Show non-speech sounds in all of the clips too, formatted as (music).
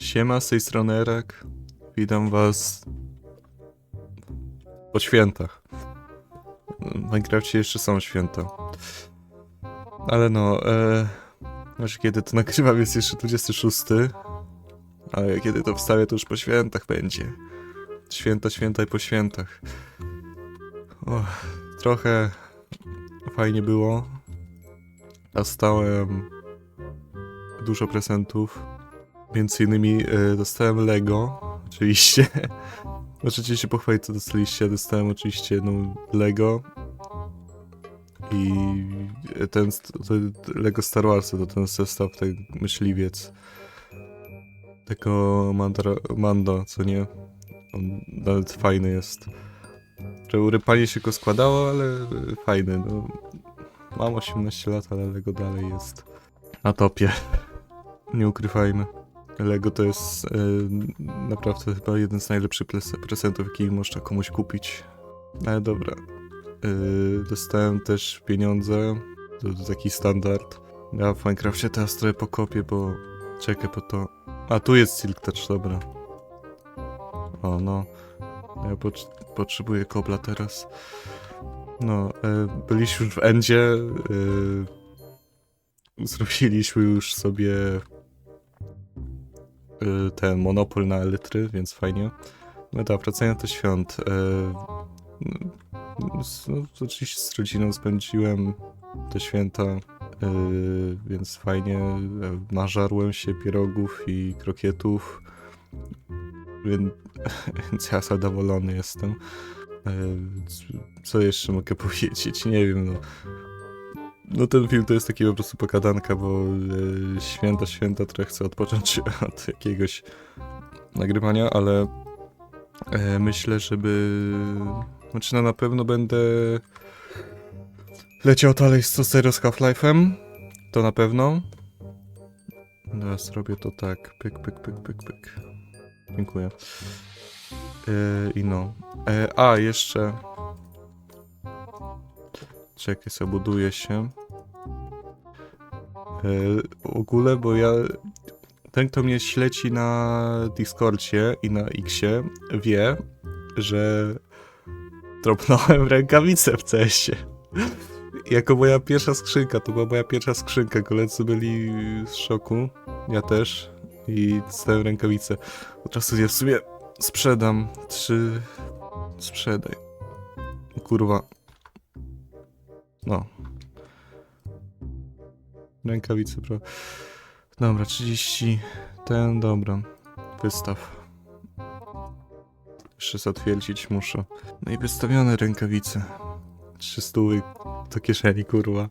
Siema, z tej strony Erek. Witam was po świętach. W Minecrafcie jeszcze są święta. Ale no, e, znaczy kiedy to (laughs) nagrywam jest jeszcze 26, ale kiedy to wstawię to już po świętach będzie. Święta, święta i po świętach. Trochę fajnie było. Dostałem dużo prezentów. Między innymi e, dostałem Lego, oczywiście. (laughs) Możecie się pochwalić, co dostaliście. Dostałem oczywiście no, Lego i ten st- to Lego Star Wars to ten zestaw, ten myśliwiec. Tego Mandara- Mando, co nie? On nawet fajny jest. Że urypanie się go składało, ale e, fajny. No. Mam 18 lat, ale Lego dalej jest na topie. (laughs) Nie ukrywajmy. Lego to jest e, naprawdę chyba jeden z najlepszych prezentów, jaki można komuś kupić. Ale dobra. E, dostałem też pieniądze. To, to taki standard. Ja w Minecrafcie teraz trochę pokopię, bo czekaj po to. A tu jest Silk Touch, dobra. O no. Ja pot- potrzebuję kobla teraz. No, e, byliśmy już w Endzie. E, zrobiliśmy już sobie ten monopol na litry, więc fajnie. No dobra, wracając do świąt. y, z- no, oczywiście z rodziną spędziłem te święta, y, więc fajnie. y, Nażarłem się pierogów i krokietów, więc, (laughs) ja zadowolony jestem. Y, Co jeszcze mogę (laughs) powiedzieć? Nie wiem, no. No ten film to jest taki po prostu pokadanka, bo e, święta, święta trochę chcę odpocząć (laughs) od jakiegoś nagrywania, ale e, myślę, żeby... Znaczy no na pewno będę leciał dalej z serio z Half-Life'em, to na pewno. Teraz zrobię to tak, pyk, pyk, pyk, pyk, pyk. Dziękuję. E, I no. E, a, jeszcze... Czekaj, sobie buduje się. E, w ogóle, bo ja. Ten, kto mnie śledzi na Discordzie i na Xie, wie, że dropnąłem (laughs) rękawice w CS-ie. Jako moja pierwsza skrzynka, to była moja pierwsza skrzynka. Koledzy byli w szoku. Ja też. I dostałem rękawice. Od razu je w sumie sprzedam. Czy. Sprzedaj. Kurwa. No. Rękawice, pro. Dobra, 30. Ten, dobra. Wystaw. Jeszcze zatwierdzić muszę. No i wystawione rękawice. 300 do kieszeni, kurwa.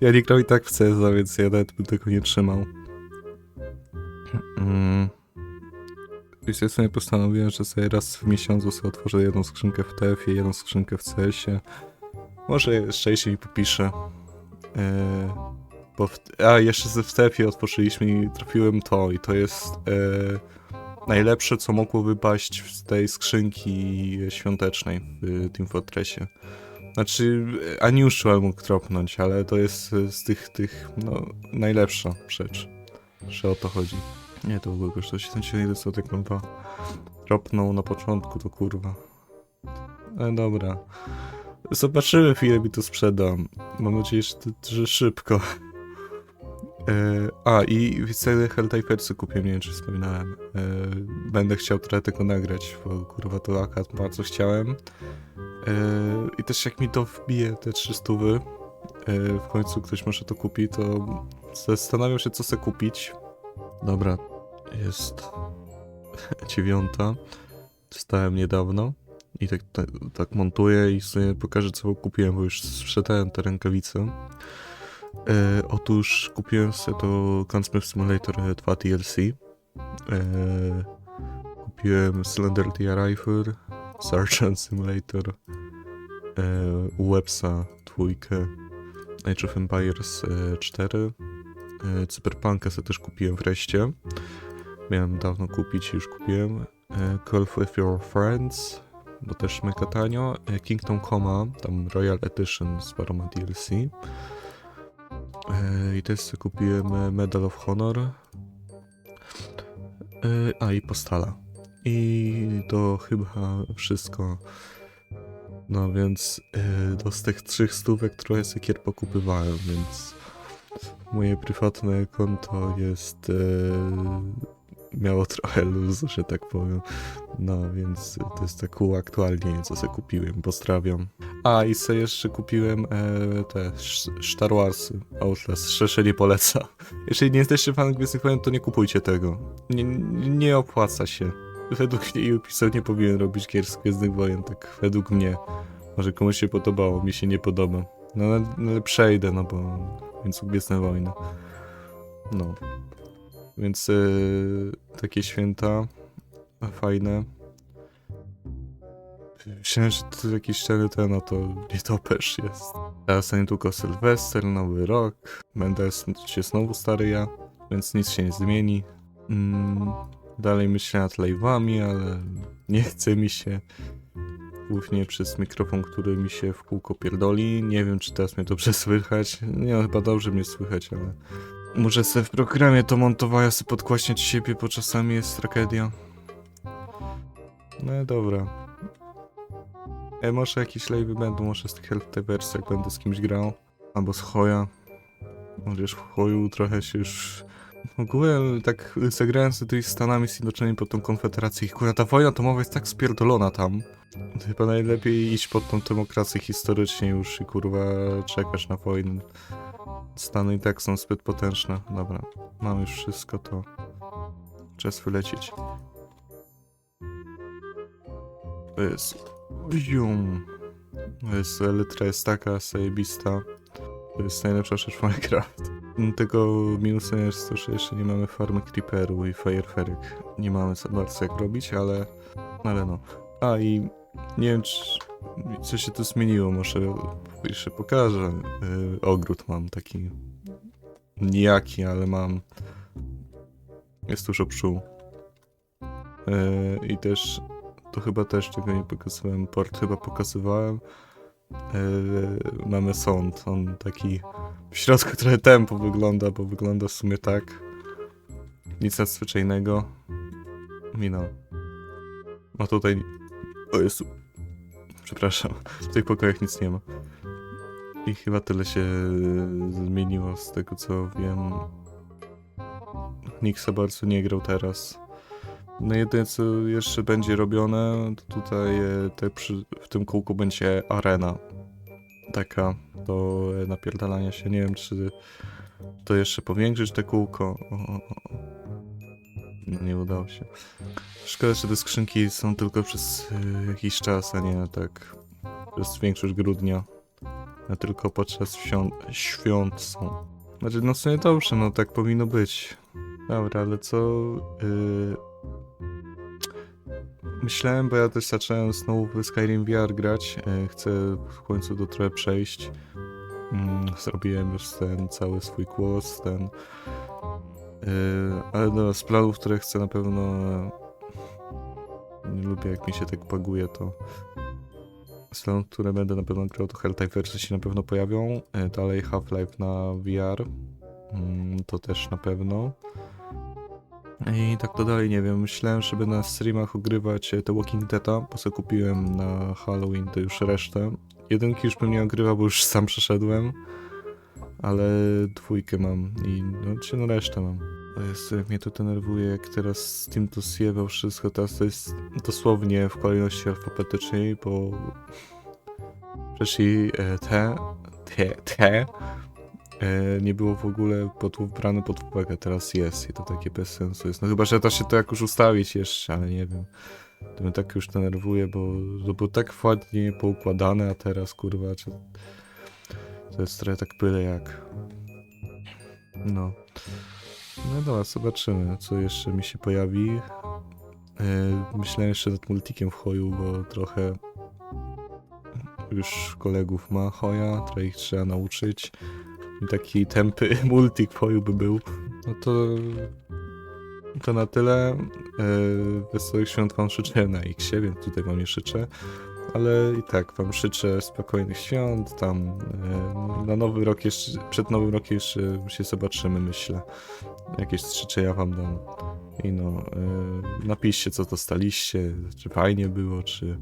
Ja nie i tak w CSa, więc ja nawet bym tego nie trzymał. Mm. Więc ja sobie postanowiłem, że sobie raz w miesiącu sobie otworzę jedną skrzynkę w TF-ie, jedną skrzynkę w CS-ie. Może szczęście mi popiszę. Eee, bo w, a jeszcze ze wstępie otworzyliśmy i trafiłem to i to jest e, najlepsze co mogło wypaść z tej skrzynki świątecznej w Team Fortressie. Znaczy, e, ani już mógł tropnąć, ale to jest z tych, tych, no, najlepsza rzecz, że o to chodzi. Nie, to w ogóle kosztuje 71 zł, dwa. Tropnął na początku, to kurwa. E, dobra. Zobaczymy, ile mi to sprzedam. Mam nadzieję, że, że szybko. E, a, i widzę Helldiversy kupię, nie wiem czy wspominałem. E, będę chciał trochę tego nagrać, bo kurwa to akurat bardzo chciałem. E, I też jak mi to wbije, te 300 wy, e, w końcu ktoś może to kupi, to zastanawiam się co sobie kupić. Dobra, jest (laughs) dziewiąta. Wstałem niedawno. I tak, tak, tak montuję i sobie pokażę co kupiłem, bo już sprzedałem te rękawice. E, otóż kupiłem sobie to Gunsmith Simulator 2 DLC. E, kupiłem Slender Tia Rifle, Sergeant Simulator, e, Websa 2, Age of Empires e, 4, e, Cyberpunka sobie też kupiłem wreszcie. Miałem dawno kupić, już kupiłem. E, Call with Your Friends, bo też mega tanio. E, Kingdom Come, tam Royal Edition z paroma DLC. E, I też sobie kupiłem e, Medal of Honor. E, a i postala. I to chyba wszystko. No więc do z tych trzech stówek trochę sekier pokupywałem, więc moje prywatne konto jest miało trochę luzu, że tak powiem. No więc to jest tak uaktualnienie, co sobie kupiłem. Pozdrawiam. A i sobie jeszcze kupiłem e, te Star Warsy Outlast. Szczerze nie poleca. Jeżeli nie jesteście fanem Gwiezdnych Wojen, to nie kupujcie tego. Nie, nie opłaca się. Według mnie Ubisoft nie powinien robić gier z Gwiezdnych Wojen, tak według mnie. Może komuś się podobało, mi się nie podoba. No ale, ale przejdę, no bo... Więc Gwiezdne Wojny. No. Więc yy, takie święta fajne. Myślałem, że to jakiś czarny ten, no to nie topesz jest. Teraz niedługo Sylwester, Nowy Rok. Będę się znowu stary ja, więc nic się nie zmieni. Mm, dalej myślę nad live'ami, ale nie (laughs) chce mi się. Głównie przez mikrofon, który mi się w kółko pierdoli. Nie wiem, czy teraz mnie dobrze (laughs) słychać. Nie, no, chyba dobrze mnie słychać, ale... Muszę sobie w programie to montowania sobie podkłaśniać siebie, bo czasami jest tragedia. No dobra. E, może jakieś live'y będą, może z tych wersji, jak będę z kimś grał. Albo z Hoja. Chociaż w Hoju trochę się już... W ogóle tak zagrałem z tymi Stanami Zjednoczonymi pod tą konfederację kurwa ta wojna atomowa jest tak spierdolona tam. Chyba najlepiej iść pod tą demokrację historycznie już i kurwa czekać na wojnę. Stany i tak są zbyt potężne. Dobra, mam już wszystko, to czas wylecieć. Jest... Bium. Jest, Elytra jest taka zajebista. To jest najlepsza rzecz w Minecraft. Tego minusem jest to, że jeszcze nie mamy farmy Creeperu i Fireferek. Nie mamy za bardzo jak robić, ale... Ale no. A i nie wiem, czy co się tu zmieniło, może jeszcze pokażę. Yy, ogród mam taki nijaki, ale mam. Jest dużo pszczół. Yy, I też, to chyba też tego nie pokazywałem, port chyba pokazywałem. Yy, mamy sąd, on taki w środku (laughs) trochę tempo wygląda, bo wygląda w sumie tak. Nic nadzwyczajnego. Mino. A tutaj... O Jezu. Przepraszam, w tych pokojach nic nie ma. I chyba tyle się zmieniło z tego co wiem. Nikt za bardzo nie grał teraz. No jedyne co jeszcze będzie robione, to tutaj e, te przy, w tym kółku będzie arena. Taka do e, napierdalania się. Nie wiem czy to jeszcze powiększyć te kółko. O, o, o. No nie udało się. Szkoda, że te skrzynki są tylko przez e, jakiś czas, a nie tak przez większość grudnia. A tylko podczas świąt, świąt są. Znaczy, no w sumie dobrze, no tak powinno być. Dobra, ale co... Yy... Myślałem, bo ja też zacząłem znowu w Skyrim VR grać. Yy, chcę w końcu do trochę przejść. Mm, zrobiłem już ten cały swój głos, ten... Yy, ale no, z planów, które chcę na pewno... Nie lubię jak mi się tak baguje, to Które będę na pewno grał, to Helltime wersje się na pewno pojawią. E, Dalej Half-Life na VR. Mm, To też na pewno. I tak to dalej, nie wiem. Myślałem, żeby na streamach ogrywać e, The Walking Dead'a, bo sobie kupiłem na Halloween to już resztę. Jedynki już bym nie ogrywał, bo już sam przeszedłem. Ale dwójkę mam i no, czy no resztę mam. To jest, jak mnie to denerwuje, jak teraz Steam to zjebał wszystko, teraz to jest dosłownie w kolejności alfabetycznej, bo wcześniej e, te, te, te e, nie było w ogóle pod, brane pod uwagę, teraz jest i to takie bez sensu jest. No chyba, że da się to jakoś ustawić jeszcze, ale nie wiem. To mnie tak już denerwuje, bo to było tak ładnie poukładane, a teraz kurwa, czy... to jest trochę tak byle jak. No. No dobra, zobaczymy, co jeszcze mi się pojawi. Yy, myślałem jeszcze nad multikiem w hoju, bo trochę już kolegów ma hoja, trochę ich trzeba nauczyć. I taki tępy (laughs) multik w hoju by był. No to... To na tyle. Yy, wesołych świąt wam życzę na X, więc tutaj wam nie życzę. Ale i tak wam życzę spokojnych świąt, tam e, na nowy rok jeszcze, przed nowym rokiem jeszcze się zobaczymy, myślę. Jakieś życzenia wam dam. I no, e, napiszcie co dostaliście, czy fajnie było, czy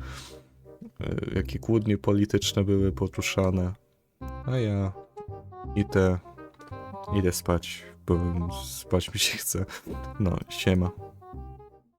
e, jakie kłótnie polityczne były poruszane. A ja idę, idę spać, bo spać mi się chce. No, siema.